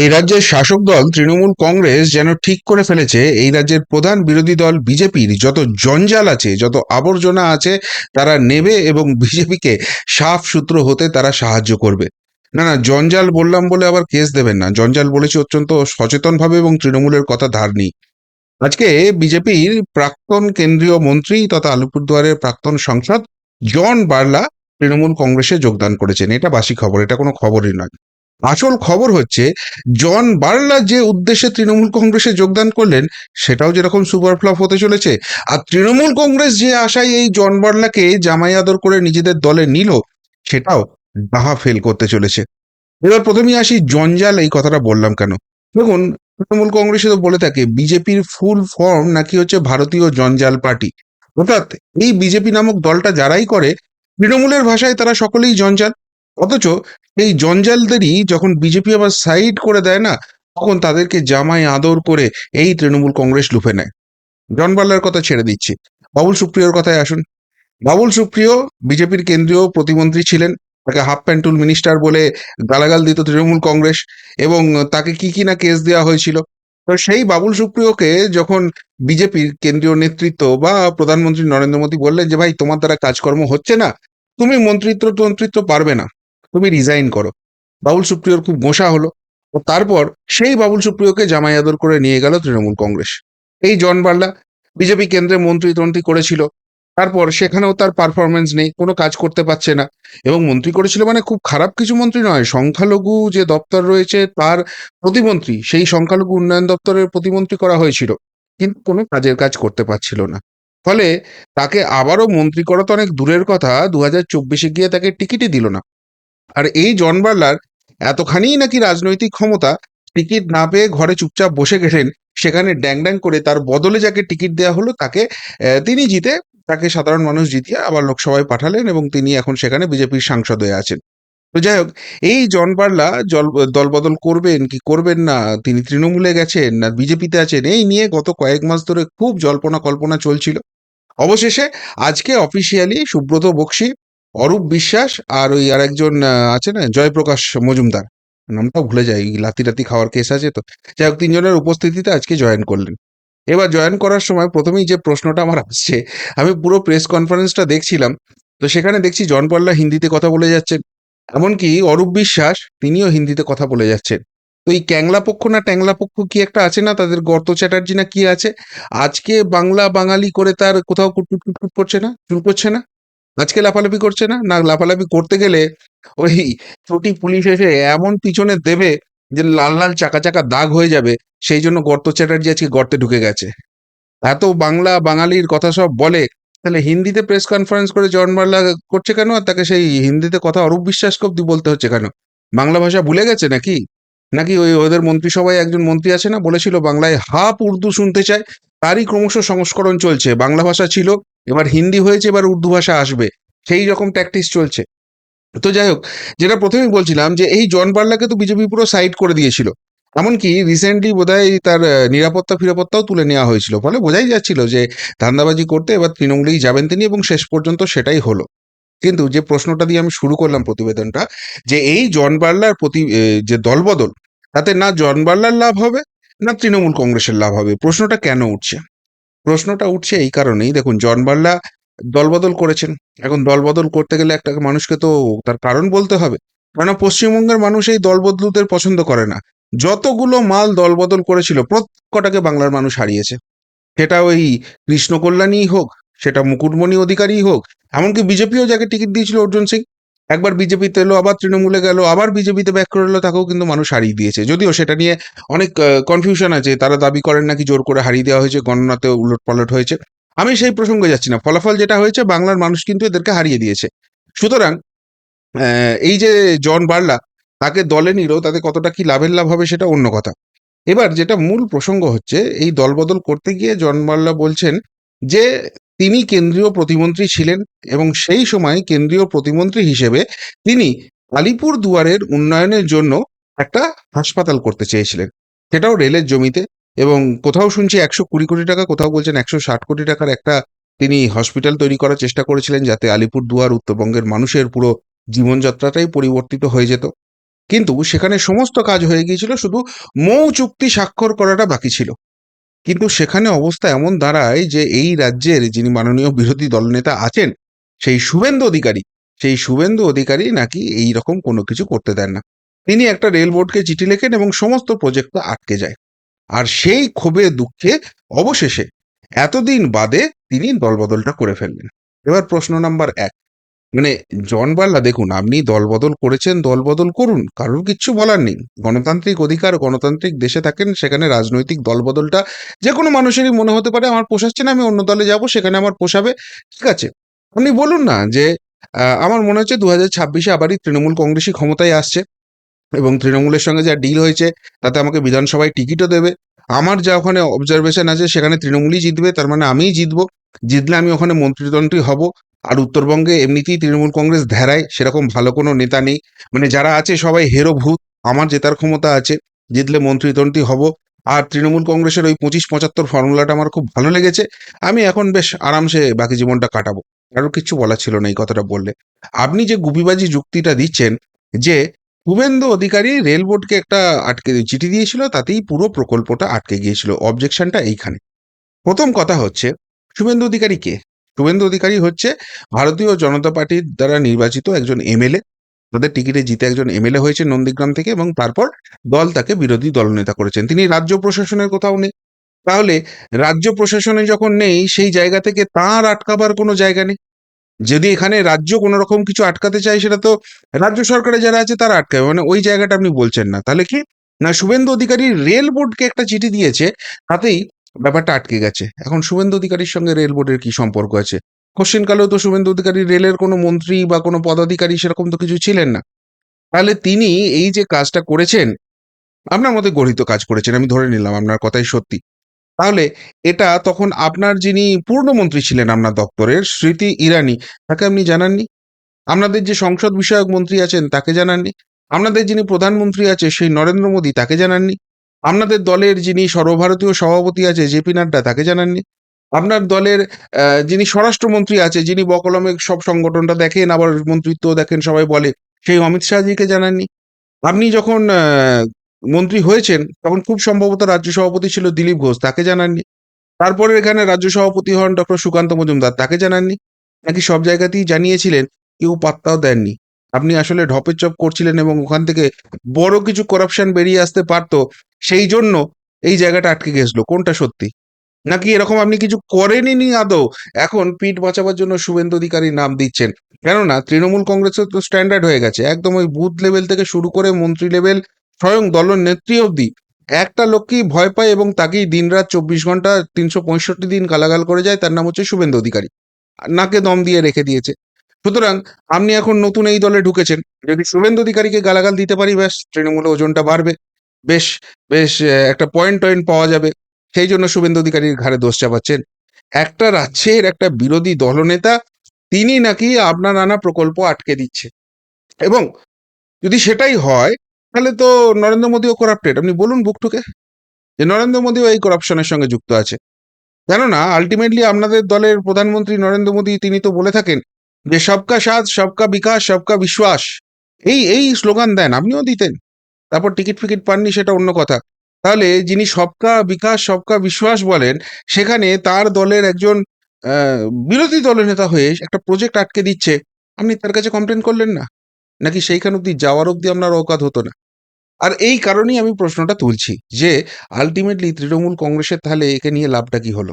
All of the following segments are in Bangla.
এই রাজ্যের শাসক দল তৃণমূল কংগ্রেস যেন ঠিক করে ফেলেছে, এই রাজ্যের প্রধান বিরোধী দল বিজেপির যত জঞ্জাল আছে, যত আবর্জনা আছে, তারা নেবে এবং বিজেপিকে সাফ সূত্র হতে তারা সাহায্য করবে। না না, জঞ্জাল বললাম বলে আবার কেস দেবেন না। জঞ্জাল বলেছি অত্যন্ত সচেতনভাবে এবং তৃণমূলের কথা ধার নেই। আজকে বিজেপির প্রাক্তন কেন্দ্রীয় মন্ত্রী তথা আলিপুরদুয়ারের প্রাক্তন সাংসদ জন বার্লা তৃণমূল কংগ্রেসে যোগদান করেছেন। এটা বাসি খবর, এটা কোনো খবরই নয়। আসল খবর হচ্ছে, জন বার্লা যে উদ্দেশ্যে তৃণমূল কংগ্রেসে যোগদান করলেন, সেটাও যেরকম সুপার ফ্লপ হতে চলেছে। আর তৃণমূল কংগ্রেস যে আশায় এই জন বার্লাকে জামাই আদর করে নিজেদের দলে নিল, সেটাও ডাহা ফেল করতে চলেছে। এবার প্রথমেই আসি জঞ্জাল, এই কথাটা বললাম কেন? দেখুন, তৃণমূল কংগ্রেসে তো বলে থাকে, বিজেপির ফুল ফর্ম নাকি হচ্ছে ভারতীয় জঞ্জাল পার্টি। অর্থাৎ এই বিজেপি নামক দলটা যারাই করে, তৃণমূলের ভাষায় তারা সকলেই জঞ্জাল। অথচ এই জঞ্জালদেরই যখন বিজেপি আবার সাইড করে দেয় না, তখন তাদেরকে জামাই আদর করে এই তৃণমূল কংগ্রেস লুফে নেয়। জন বার্লার কথা ছেড়ে দিচ্ছি। বাবুল সুপ্রিয়র কথায় আসুন। বাবুল সুপ্রিয় বিজেপির কেন্দ্রীয় প্রতিমন্ত্রী ছিলেন, তাকে হাফ প্যান্টুল মিনিস্টার বলে গালাগাল দিত তৃণমূল কংগ্রেস এবং তাকে কি কি না কেস দেওয়া হয়েছিল। তো সেই বাবুল সুপ্রিয়কে যখন বিজেপির কেন্দ্রীয় নেতৃত্ব বা প্রধানমন্ত্রী নরেন্দ্র মোদী বললেন যে, ভাই, তোমার দ্বারা কাজকর্ম হচ্ছে না। তুমি মন্ত্রিত্ব তন্ত্রিত্ব পারবে না। তুমি রিজাইন করো। বাবুল সুপ্রিয়র খুব গোসা হলো। ও তারপর সেই বাবুল সুপ্রিয়কে জামাই আদর করে নিয়ে গেল তৃণমূল কংগ্রেস। এই জন বার্লা বিজেপি কেন্দ্রে মন্ত্রী তন্ত্রী করেছিল। তারপর সেখানেও তার পারফরমেন্স নেই, কোনো কাজ করতে পারছে না। এবং মন্ত্রী করেছিল মানে খুব খারাপ কিছু মন্ত্রী নয়, সংখ্যালঘু যে দপ্তর রয়েছে তার প্রতিমন্ত্রী, সেই সংখ্যালঘু উন্নয়ন দপ্তরের প্রতিমন্ত্রী করা হয়েছিল। কিন্তু কোনো কাজের কাজ করতে পারছিল না। ফলে তাকে আবারও মন্ত্রী করা তো অনেক দূরের কথা, দু হাজার চব্বিশে গিয়ে তাকে টিকিটই দিল না। আর এই জন বার্লার এতখানি নাকি রাজনৈতিক ক্ষমতা, টিকিট না পেয়ে ঘরে চুপচাপ বসে গেলেন সেখানে ড্যাং ড্যাং করে তার বদলে যাকে টিকিট দেওয়া হলো তাকে তিনি জিতে, তাকে সাধারণ মানুষ জিতিয়ে আবার লোকসভায় পাঠালেন এবং তিনি এখন সেখানে বিজেপির সাংসদ হয়ে আছেন। তো যাই হোক, এই জন বার্লা জল, দলবদল করবেন কি করবেন না, তিনি তৃণমূলে গেছেন না বিজেপিতে আছেন, এই নিয়ে গত কয়েক মাস ধরে খুব জল্পনা কল্পনা চলছিল। অবশেষে আজকে অফিসিয়ালি সুব্রত বক্সি অরূপ বিশ্বাস আর ওই আর একজন আছে না, জয়প্রকাশ মজুমদার। নামটা ভুলে যাই, এই লাতি রাতি খাওয়ার কেস আছে তো। যাই হোক, তিনজনের উপস্থিতিতে আজকে জয়েন করলেন। এবার জয়েন করার সময় প্রথমেই যে প্রশ্নটা আমার আসছে, আমি পুরো প্রেস কনফারেন্সটা দেখছিলাম, তো সেখানে দেখছি জন পাল্লা হিন্দিতে কথা বলে যাচ্ছেন। এমনকি অরূপ বিশ্বাস, তিনিও হিন্দিতে কথা বলে যাচ্ছেন। তো এই ক্যাংলা পক্ষ না ট্যাংলা পক্ষ কি একটা আছে না, তাদের গর্ত চ্যাটার্জি না কি আছে? আজকে বাংলা বাঙালি করে তার কোথাও কুটকুট কুটকুট করছে না, চুল করছে না? আজকে লাফালাফি করছে না? না, লাফালাফি করতে গেলে ওই ত্রুটি পুলিশ এসে এমন পিছনে দেবে যে লাল লাল, চাকা চাকা দাগ হয়ে যাবে। সেই জন্য গর্ত চ্যাটার্জি আজকে গর্তে ঢুকে গেছে। এত বাংলা বাঙালির কথা সব বলে, তাহলে হিন্দিতে প্রেস কনফারেন্স করে জন বার্লা করছে কেন? আর তাকে সেই হিন্দিতে কথা অরূপ বিশ্বাসকে অব্দি বলতে হচ্ছে কেন? বাংলা ভাষা ভুলে গেছে নাকি? নাকি ওই ওদের মন্ত্রিসভায় একজন মন্ত্রী আছে না? বলেছিল বাংলায় হাফ উর্দু শুনতে চায়। তারই ক্রমশ সংস্করণ চলছে। বাংলা ভাষা ছিল, এবার হিন্দি হয়েছে, এবার উর্দু ভাষা আসবে। সেই রকম প্র্যাকটিস চলছে। তো যাই হোক, যেটা প্রথমেই বলছিলাম যে এই জন বার্লাকে তো বিজেপি পুরো সাইড করে দিয়েছিল। এমনকি রিসেন্টলি বোধহয় তার নিরাপত্তা ফিরাপত্তাও তুলে নেওয়া হয়েছিল। ফলে বোঝাই যাচ্ছিল যে ধান্দাবাজি করতে এবার তৃণমূলেই যাবেন তিনি এবং শেষ পর্যন্ত সেটাই হলো। কিন্তু যে প্রশ্নটা দিয়ে আমি শুরু করলাম প্রতিবেদনটা, যে এই জন বার্লার প্রতি যে দলবদল, তাতে না জন বার্লার লাভ হবে না তৃণমূল কংগ্রেসের লাভ হবে? প্রশ্নটা কেন উঠছে? প্রশ্নটা উঠছে এই কারণেই। দেখুন, জন বার্লা দলবদল করেছেন। এখন দলবদল করতে গেলে একটা মানুষকে তো তার কারণ বলতে হবে। কেননা পশ্চিমবঙ্গের মানুষ এই দলবদলুদের পছন্দ করে না। যতগুলো মাল দলবদল করেছিল, প্রত্যেকটাকে বাংলার মানুষ হারিয়েছে। সেটা ওই কৃষ্ণ কল্যাণীই হোক, সেটা মুকুটমণি অধিকারী হোক, এমনকি বিজেপিও যাকে টিকিট দিয়েছিল অর্জুন সিং একবার বিজেপিতে এলো, আবার তৃণমূলে গেল, আবার বিজেপিতে ব্যাক করে এলো, তাকেও কিন্তু মানুষ হারিয়ে দিয়েছে। যদিও সেটা নিয়ে অনেক কনফিউশন আছে, তারা দাবি করেন নাকি জোর করে হারিয়ে দেওয়া হয়েছে গণনাতে উলট পালট হয়েছে। আমি সেই প্রসঙ্গে যাচ্ছি না। ফলাফল যেটা হয়েছে, বাংলার মানুষ কিন্তু এদেরকে হারিয়ে দিয়েছে। সুতরাং এই যে জন বার্লা, তাকে দলে নিল তাতে কতটা কি লাভের লাভ হবে সেটা অন্য কথা। এবার যেটা মূল প্রসঙ্গ হচ্ছে, এই দলবদল করতে গিয়ে জন বার্লা বলছেন যে তিনি কেন্দ্রীয় প্রতিমন্ত্রী ছিলেন এবং সেই সময় কেন্দ্রীয় প্রতিমন্ত্রী হিসেবে তিনি আলিপুর দুয়ারের উন্নয়নের জন্য একটা হাসপাতাল করতে চেয়েছিলেন। সেটাও রেলের জমিতে এবং কোথাও শুনছি একশো কুড়ি কোটি টাকা, কোথাও বলছেন একশো ষাট কোটি টাকার একটা তিনি হসপিটাল তৈরি করার চেষ্টা করেছিলেন যাতে আলিপুর দুয়ার উত্তরবঙ্গের মানুষের পুরো জীবনযাত্রাটাই পরিবর্তিত হয়ে যেত। কিন্তু সেখানে সমস্ত কাজ হয়ে গিয়েছিল, শুধু মৌ চুক্তি স্বাক্ষর করাটা বাকি ছিল। কিন্তু সেখানে অবস্থা এমন দাঁড়ায় যে এই রাজ্যের যিনি মাননীয় বিরোধী দলনেতা আছেন, সেই শুভেন্দু অধিকারী, সেই শুভেন্দু অধিকারী নাকি এই রকম কোনো কিছু করতে দেন না। তিনি একটা রেল বোর্ডকে চিঠি লেখেন এবং সমস্ত প্রজেক্ট আটকে যায়। আর সেই ক্ষোভে, দুঃখে অবশেষে এতদিন বাদে তিনি দলবদলটা করে ফেললেন। এবার প্রশ্ন নাম্বার এক মানে জন বার্লা দেখুন, আপনি দলবদল করেছেন, দলবদল করুন, কারোর কিচ্ছু বলার নেই। গণতান্ত্রিক অধিকার, গণতান্ত্রিক দেশে থাকেন, সেখানে রাজনৈতিক দলবদলটা যে কোনো মানুষেরই মনে হতে পারে, আমার পোষাচ্ছে না, আমি অন্য দলে যাব, সেখানে আমার পোষাবে ঠিক আছে। আপনি বলুন না যে আমার মনে হচ্ছে দু হাজার ছাব্বিশে আবারই তৃণমূল কংগ্রেসই ক্ষমতায় আসছে এবং তৃণমূলের সঙ্গে যা ডিল হয়েছে, তাতে আমাকে বিধানসভায় টিকিটও দেবে। আমার যা ওখানে অবজারভেশন আছে, সেখানে তৃণমূলই জিতবে, তার মানে আমিই জিতবো। জিতলে আমি ওখানে মন্ত্রীতন্ত্রী হব। আর উত্তরবঙ্গে এমনিতেই তৃণমূল কংগ্রেস ধ্যারায় সেরকম ভালো কোনো নেতা নেই। মানে যারা আছে সবাই হেরো ভূত আমার জেতার ক্ষমতা আছে, জিতলে মন্ত্রীতন্ত্রী হব। আর তৃণমূল কংগ্রেসের ওই পঁচিশ পঁচাত্তর ফর্মুলাটা আমার খুব ভালো লেগেছে। আমি এখন বেশ আরামসে বাকি জীবনটা কাটাবো। কারোর কিছু বলা ছিল না এই কথাটা বললে। আপনি যে গুপিবাজি যুক্তিটা দিচ্ছেন যে শুভেন্দু অধিকারী রেল বোর্ডকে একটা আটকে, চিঠি দিয়েছিল, তাতেই পুরো প্রকল্পটা আটকে গিয়েছিল। অবজেকশনটা এইখানে। প্রথম কথা হচ্ছে, শুভেন্দু অধিকারী কে? শুভেন্দু অধিকারী হচ্ছে ভারতীয় জনতা পার্টির দ্বারা নির্বাচিত একজন এমএলএ। তাদের টিকিটে জিতে একজন এমএলএ হয়েছে নন্দীগ্রাম থেকে এবং তারপর দল তাকে বিরোধী দলনেতা করেছেন। তিনি রাজ্য প্রশাসনের কোথাও নেই। তাহলে রাজ্য প্রশাসনে যখন নেই, সেই জায়গা থেকে তার আটকাবার কোনো জায়গা নেই। যদি এখানে রাজ্য কোনো রকম কিছু আটকাতে চায়, সেটা তো রাজ্য সরকারে যারা আছে তারা আটকাবে। মানে ওই জায়গাটা আপনি বলছেন না। তাহলে কি? না, শুভেন্দু অধিকারী রেল বোর্ডকে একটা চিঠি দিয়েছে, তাতেই ব্যাপারটা আটকে গেছে। এখন শুভেন্দু অধিকারীর সঙ্গে রেল বোর্ডের কি সম্পর্ক আছে? কোশ্চেনকালেও তো শুভেন্দু অধিকারী রেলের কোনো মন্ত্রী বা কোনো পদাধিকারী সেরকম তো কিছু ছিলেন না। তাহলে তিনি এই যে কাজটা করেছেন, আপনার মতে গঠিত কাজ করেছেন, আমি ধরে নিলাম আপনার কথাই সত্যি। তাহলে এটা তখন আপনার যিনি পূর্ণমন্ত্রী ছিলেন আপনার দপ্তরের, স্মৃতি ইরানি, তাকে আপনি জানাননি? আপনাদের যে সংসদ বিষয়ক মন্ত্রী আছেন তাকে জানাননি? আপনাদের যিনি প্রধানমন্ত্রী আছে, সেই নরেন্দ্র মোদী তাকে জানাননি? আপনাদের দলের যিনি সর্বভারতীয় সভাপতি আছে জেপি নাড্ডা, তাকে জানাননি? আপনার দলের যিনি স্বরাষ্ট্রমন্ত্রী আছে, যিনি বকলমে সব সংগঠনটা দেখেন, আবার মন্ত্রিত্ব দেখেন, সবাই বলে, সেই অমিত শাহজিকে জানাননি। আপনি যখন মন্ত্রী হয়েছেন, তখন খুব সম্ভবত রাজ্য সভাপতি ছিল দিলীপ ঘোষ, তাকে জানাননি। তারপরে এখানে রাজ্য সভাপতি হন ডক্টর সুকান্ত মজুমদার, তাকে জানাননি। নাকি সব জায়গাতেই জানিয়েছিলেন, কেউ পাত্তাও দেননি। আপনি আসলে ঢপের চপ করছিলেন এবং ওখান থেকে বড় কিছু করাপশন বেরিয়ে আসতে পারতো, সেই জন্য এই জায়গাটা আটকে গেছিল। কোনটা সত্যি? নাকি এরকম আপনি কিছু করেননি আদৌ? এখন পিঠ বাঁচাবার জন্য শুভেন্দু অধিকারীর নাম দিচ্ছেন। কেননা, তৃণমূল কংগ্রেসের তো স্ট্যান্ডার্ড হয়ে গেছে। একদম ওই বুথ লেভেল থেকে শুরু করে মন্ত্রী লেভেল স্বয়ং দল নেত্রী অবধি। একটা লোককেই ভয় পায় এবং তাকেই দিনরাত চব্বিশ ঘণ্টা তিনশো পঁয়ষট্টি দিন গালাগাল করে যায়, তার নাম হচ্ছে শুভেন্দু অধিকারী। নাকে দম দিয়ে রেখে দিয়েছে। সুতরাং আপনি এখন নতুন এই দলে ঢুকেছেন। যদি শুভেন্দু অধিকারীকে গালাগাল দিতে পারি, ব্যাস তৃণমূলে ওজনটা বাড়বে। বেশ বেশ একটা পয়েন্ট টয়েন্ট পাওয়া যাবে। সেই জন্য শুভেন্দু অধিকারীর ঘাড়ে দোষ চাপাচ্ছেন। একটা রাজ্যের একটা বিরোধী দলনেতা, তিনি নাকি আপনার নানা প্রকল্প আটকে দিচ্ছে। এবং যদি সেটাই হয়, তাহলে তো নরেন্দ্র মোদীও করাপ্টেড আপনি বলুন বুকটুকে যে নরেন্দ্র মোদীও এই করাপশনের সঙ্গে যুক্ত আছে। কেননা আলটিমেটলি আপনাদের দলের প্রধানমন্ত্রী নরেন্দ্র মোদী, তিনি তো বলে থাকেন যে সবকা সাথ, সবকা বিকাশ, সবকা বিশ্বাস। এই এই স্লোগান দেন, আপনিও দিতেন। তারপর টিকিট ফিকিট পাননি, সেটা অন্য কথা। তাহলে যিনি সবকা বিকাশ, সবকা বিশ্বাস বলেন, সেখানে তার দলের একজন বিরোধী দলের নেতা হয়ে একটা প্রজেক্ট আটকে দিচ্ছে। আপনি তার কাছে কমপ্লেন করলেন না? নাকি সেইখান অব্দি যাওয়ার অব্দি আপনার অকাত হতো না? আর এই কারণেই আমি প্রশ্নটা তুলছি যে আলটিমেটলি তৃণমূল কংগ্রেসের তাহলে একে নিয়ে লাভটা কি হলো?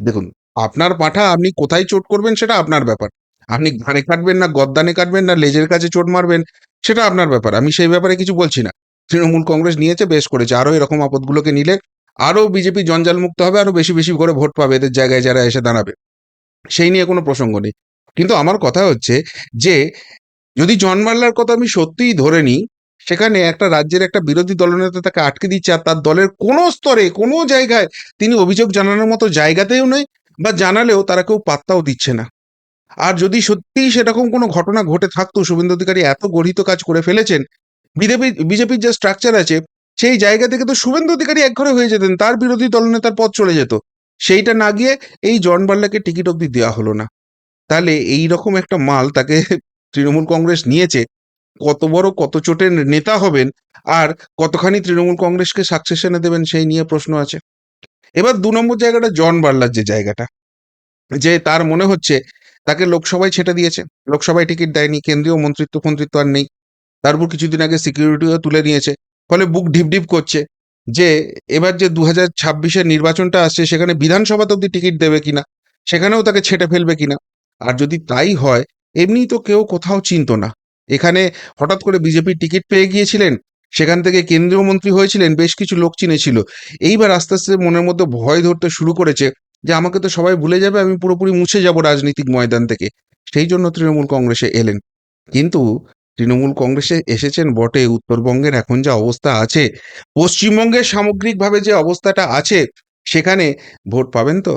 দেখুন, আপনার পাঠা আপনি কোথায় চোট করবেন সেটা আপনার ব্যাপার। আপনি ঘাড়ে কাটবেন না, গদ্দানে কাটবেন না, লেজের কাছে চোট মারবেন, সেটা আপনার ব্যাপার। আমি সেই ব্যাপারে কিছু বলছি না। তৃণমূল কংগ্রেস নিয়েছে, বেশ করেছে। আরও এরকম আপদগুলোকে নিলে আরও বিজেপি জঞ্জাল মুক্ত হবে আরও বেশি বেশি করে ভোট পাবে এদের জায়গায় যারা এসে দাঁড়াবে। সেই নিয়ে কোনো প্রসঙ্গ নেই। কিন্তু আমার কথা হচ্ছে যে, যদি জন মাল্লার কথা আমি সত্যিই ধরে নিই, সেখানে একটা রাজ্যের একটা বিরোধী দলনেতা তাকে আটকে দিচ্ছে, আর তার দলের কোনো স্তরে, কোনো জায়গায় তিনি অভিযোগ জানানোর মতো জায়গাতেও নেই, বা জানালেও তারা কেউ পাত্তাও দিচ্ছে না। আর যদি সত্যিই সেরকম কোনো ঘটনা ঘটে থাকতো, শুভেন্দু অধিকারী এত গঠিত কাজ করে ফেলেছেন, বিজেপি, বিজেপির যে স্ট্রাকচার আছে, সেই জায়গা থেকে তো শুভেন্দু অধিকারী একঘরে হয়ে যেতেন, তার বিরোধী দলনেতার পথ চলে যেত। সেইটা না গিয়ে এই জন বার্লাকে টিকিট অব্দি দেওয়া হলো না। তাহলে এই রকম একটা মাল তাকে তৃণমূল কংগ্রেস নিয়েছে, কত বড়, কত চোটের নেতা হবেন, আর কতখানি তৃণমূল কংগ্রেসকে সাকসেশনে দেবেন সেই নিয়ে প্রশ্ন আছে। এবার দু নম্বর জায়গাটা জন বার্লার যে জায়গাটা, যে তার মনে হচ্ছে তাকে লোকসভায় ছেটে দিয়েছে। লোকসভায় টিকিট দেয়নি, কেন্দ্রীয় মন্ত্রিত্ব ফন্ত্রিত্ব আর নেই। তারপর কিছুদিন আগে সিকিউরিটিও তুলে নিয়েছে। ফলে বুক ঢিপ ঢিপ করছে যে, এবার যে দু হাজার ছাব্বিশের নির্বাচনটা আসছে, সেখানে বিধানসভাতে অব্দি টিকিট দেবে কিনা, সেখানেও তাকে ছেটে ফেলবে কিনা। আর যদি তাই হয়, এমনি তো কেউ কোথাও চিনতো না। এখানে হঠাৎ করে বিজেপির টিকিট পেয়ে গিয়েছিলেন, সেখান থেকে কেন্দ্রীয় মন্ত্রী হয়েছিলেন, বেশ কিছু লোক চিনেছিল। এইবার আস্তে আস্তে মনের মধ্যে ভয় ধরতে শুরু করেছে যে আমাকে তো সবাই ভুলে যাবে, আমি পুরোপুরি মুছে যাব রাজনৈতিক ময়দান থেকে। সেই জন্য তৃণমূল কংগ্রেসে এলেন। কিন্তু তৃণমূল কংগ্রেসে এসেছেন বটে, উত্তরবঙ্গের এখন যা অবস্থা আছে, পশ্চিমবঙ্গের সামগ্রিকভাবে যে অবস্থাটা আছে, সেখানে ভোট পাবেন তো?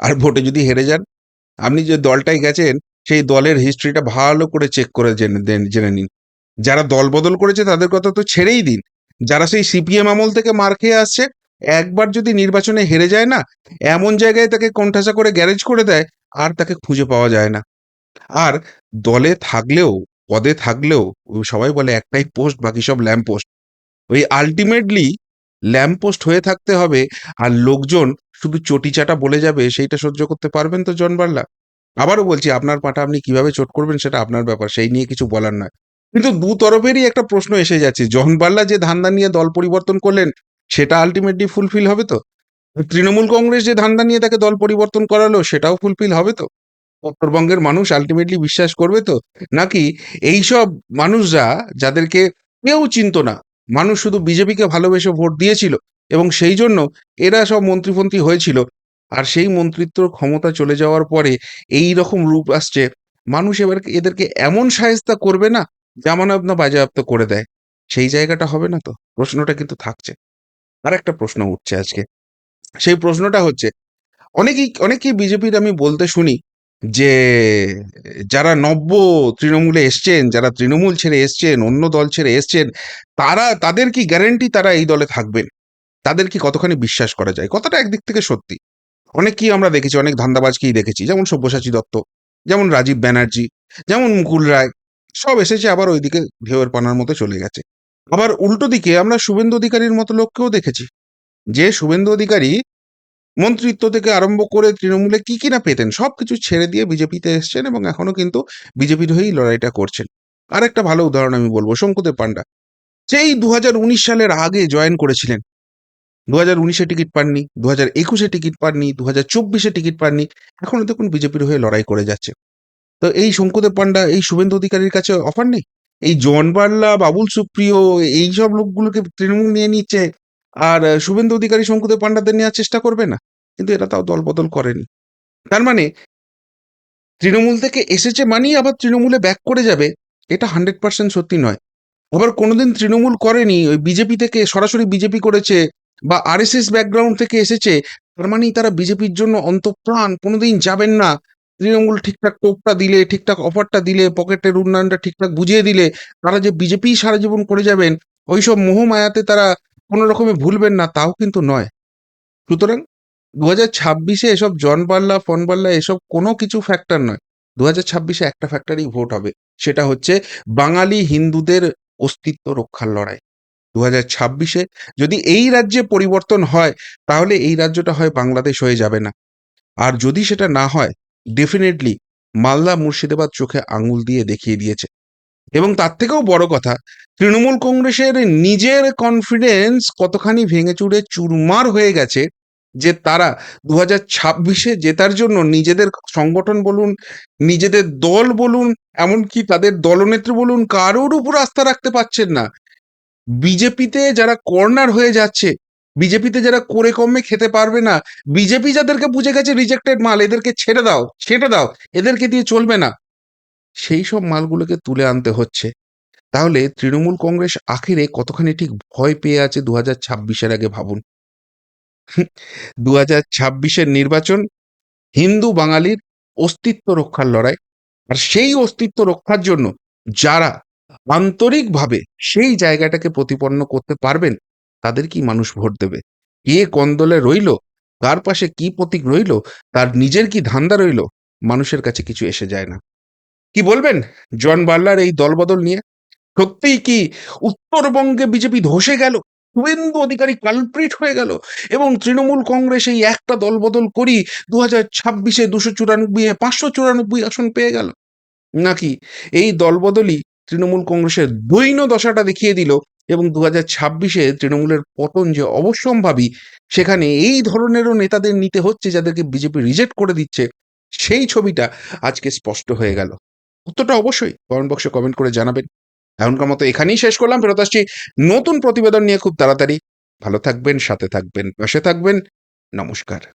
আর ভোটে যদি হেরে যান? আপনি যে দলটায় গেছেন, সেই দলের হিস্ট্রিটা ভালো করে চেক করে জেনে জেনে নিন। যারা দল বদল করেছে, তাদের কথা তো ছেড়েই দিন। যারা সেই সিপিএম আমল থেকে মার খেয়ে আসছে একবার যদি নির্বাচনে হেরে যায় না, এমন জায়গায় তাকে কণ্ঠাসা করে গ্যারেজ করে দেয়, আর তাকে খুঁজে পাওয়া যায় না। আর দলে থাকলেও, পদে থাকলেও সবাই বলে একটাই পোস্ট, বাকি সব ল্যাম্প পোস্ট। ওই আলটিমেটলি ল্যাম্প পোস্ট হয়ে থাকতে হবে, আর লোকজন শুধু চটিচাটা বলে যাবে, সেইটা সহ্য করতে পারবেন তো জন বার্লা। আবারও বলছি, আপনার পাটা আপনি কীভাবে চোট করবেন সেটা আপনার ব্যাপার, সেই নিয়ে কিছু বলার নয়। কিন্তু দু তরফেরই একটা প্রশ্ন এসে যাচ্ছে, জন বার্লা যে ধান্দা নিয়ে দল পরিবর্তন করলেন সেটা আলটিমেটলি ফুলফিল হবে তো? তৃণমূল কংগ্রেস যে ধান্দা নিয়ে তাকে দল পরিবর্তন করালো, সেটাও ফুলফিল হবে তো? উত্তরবঙ্গের মানুষ আলটিমেটলি বিশ্বাস করবে তো? নাকি এইসব মানুষরা, যাদেরকে কেউ চিনতো না, মানুষ শুধু বিজেপিকে ভালোবেসে ভোট দিয়েছিল এবং সেই জন্য এরা সব মন্ত্রীফন্ত্রী হয়েছিল, আর সেই মন্ত্রিত্ব ক্ষমতা চলে যাওয়ার পরে এই রকম রূপ আসছে, মানুষ এবার এদেরকে এমন সাহেস্তা করবে না জামানত বাজেয়াপ্ত করে দেয়। সেই জায়গাটা হবে না তো? প্রশ্নটা কিন্তু থাকছে। আর একটা প্রশ্ন উঠছে আজকে। সেই প্রশ্নটা হচ্ছে, অনেকেই অনেকেই বিজেপির আমি বলতে শুনি যে, যারা নব্য তৃণমূলে এসছেন, যারা তৃণমূল ছেড়ে এসছেন, অন্য দল ছেড়ে এসছেন, তারা, তাদের কি গ্যারেন্টি তারা এই দলে থাকবেন? তাদের কি কতখানি বিশ্বাস করা যায়? কথাটা একদিক থেকে সত্যি? অনেককেই আমরা দেখেছি, অনেক ধান্দাবাজকেই দেখেছি। যেমন সব্যসাচী দত্ত, যেমন রাজীব ব্যানার্জি, যেমন মুকুল রায়, সব এসেছে আবার ওইদিকে ঢেউয়ের পানার মতো চলে গেছে। আবার উল্টো দিকে আমরা শুভেন্দু অধিকারীর মতো লোককেও দেখেছি। যে শুভেন্দু অধিকারী মন্ত্রিত্ব থেকে আরম্ভ করে তৃণমূলে কি কি না পেতেন সবকিছু ছেড়ে দিয়ে বিজেপিতে এসছেন এবং এখনও কিন্তু বিজেপির হয়েই লড়াইটা করছেন। আর একটা ভালো উদাহরণ আমি বলব, শঙ্কুদেব পান্ডা। সেই দু হাজার উনিশ সালের আগে জয়েন করেছিলেন দু হাজার উনিশে টিকিট পাননি দু হাজার একুশে টিকিট পাননি দু হাজার চব্বিশে টিকিট পাননি, এখনও দেখুন বিজেপির হয়ে লড়াই করে যাচ্ছে। তো এই শঙ্কুদেব পান্ডা, এই শুভেন্দু অধিকারীর কাছে অফার নেই? এই জন বার্লা বাবুল সুপ্রিয় এই সব লোকগুলোকে তৃণমূল নিয়ে নিচ্ছে। আর শুভেন্দু অধিকারী শঙ্কুদেব পান্ডাদের নেওয়ার চেষ্টা করবে না। কিন্তু এরা তাও দল বদল করেনি। তার মানে তৃণমূল থেকে এসেছে মানেই আবার তৃণমূলে ব্যাক করে যাবে। এটা হান্ড্রেড পার্সেন্ট সত্যি নয়। আবার কোনোদিন তৃণমূল করেনি, ওই বিজেপি থেকে, সরাসরি বিজেপি করেছে, বা আরএসএস ব্যাকগ্রাউন্ড থেকে এসেছে, তার মানেই তারা বিজেপির জন্য অন্তপ্রাণ, কোনোদিন যাবেন না। তৃণমূল ঠিকঠাক টোপটা দিলে, ঠিকঠাক অফারটা দিলে, পকেটের উন্নয়নটা ঠিকঠাক বুঝিয়ে দিলে, তারা যে বিজেপি সারা জীবন করে যাবেন, ওইসব মোহমায়াতে তারা কোনো রকমে ভুলবেন না, তাও কিন্তু নয়। সুতরাং দু হাজার ছাব্বিশে এসব জন পাল্লা, ফন পাল্লা, এসব কোনো কিছু ফ্যাক্টর নয়। দু হাজার ছাব্বিশে একটা ফ্যাক্টরই ভোট হবে, সেটা হচ্ছে বাঙালি হিন্দুদের অস্তিত্ব রক্ষার লড়াই। দু হাজার ছাব্বিশে যদি এই রাজ্যে পরিবর্তন হয়, তাহলে এই রাজ্যটা হয় বাংলাদেশ হয়ে যাবে না। আর যদি সেটা না হয় ডেফিনেটলি মালদা মুর্শিদাবাদ চোখে আঙুল দিয়ে দেখিয়ে দিয়েছে। এবং তার থেকেও বড় কথা, তৃণমূল কংগ্রেসের নিজের কনফিডেন্স কতখানি ভেঙে চুরে চুরমার হয়ে গেছে যে তারা দু হাজার ছাব্বিশে জেতার জন্য নিজেদের সংগঠন বলুন, নিজেদের দল বলুন, এমনকি তাদের দলনেত্রী বলুন, কারোর উপর আস্থা রাখতে পারছেন না। বিজেপিতে যারা কর্নার হয়ে যাচ্ছে বিজেপিতে যারা করে কমে খেতে পারবে না, বিজেপি যাদেরকে বুঝে গেছে রিজেক্টেড মাল, এদেরকে ছেড়ে দাও ছেড়ে দাও, এদেরকে দিয়ে চলবে না। সেই সব মালগুলোকে তুলে আনতে হচ্ছে। তাহলে তৃণমূল কংগ্রেস আখেরে কতখানি ঠিক ভয় পেয়ে আছে দু হাজার ছাব্বিশের আগে ভাবুন। দু হাজার ছাব্বিশের নির্বাচন হিন্দু বাঙালির অস্তিত্ব রক্ষার লড়াই। আর সেই অস্তিত্ব রক্ষার জন্য যারা আন্তরিকভাবে সেই জায়গাটাকে প্রতিপন্ন করতে পারবেন তাদের কি মানুষ ভোট দেবে। কে কোন দলে রইল, কার পাশে কি প্রতীক রইল, তার নিজের কি ধান্দা রইল, মানুষের কাছে কিছু এসে যায় না। কি বলবেন জন বার্লার এই দলবদল নিয়ে? সত্যিই কি উত্তরবঙ্গে বিজেপি ধসে গেল, শুভেন্দু অধিকারী কালপ্রিট হয়ে গেল, এবং তৃণমূল কংগ্রেস এই একটা দলবদল করি দু হাজার ছাব্বিশে দুশো চুরানব্বই পাঁচশো চুরানব্বই আসন পেয়ে গেল। নাকি এই দলবদলই তৃণমূল কংগ্রেসের দৈন্য দশাটা দেখিয়ে দিল এবং দু হাজার ছাব্বিশে তৃণমূলের পতন যে অবশ্যম্ভাবী, সেখানে এই ধরনেরও নেতাদের নিতে হচ্ছে যাদেরকে বিজেপি রিজেক্ট করে দিচ্ছে, সেই ছবিটা আজকে স্পষ্ট হয়ে গেল। উত্তরটা অবশ্যই কমেন্ট বক্সে কমেন্ট করে জানাবেন। এখনকার মতো এখানেই শেষ করলাম, ফেরত আসছি নতুন প্রতিবেদন নিয়ে খুব তাড়াতাড়ি। ভালো থাকবেন, সাথে থাকবেন, পাশে থাকবেন, নমস্কার।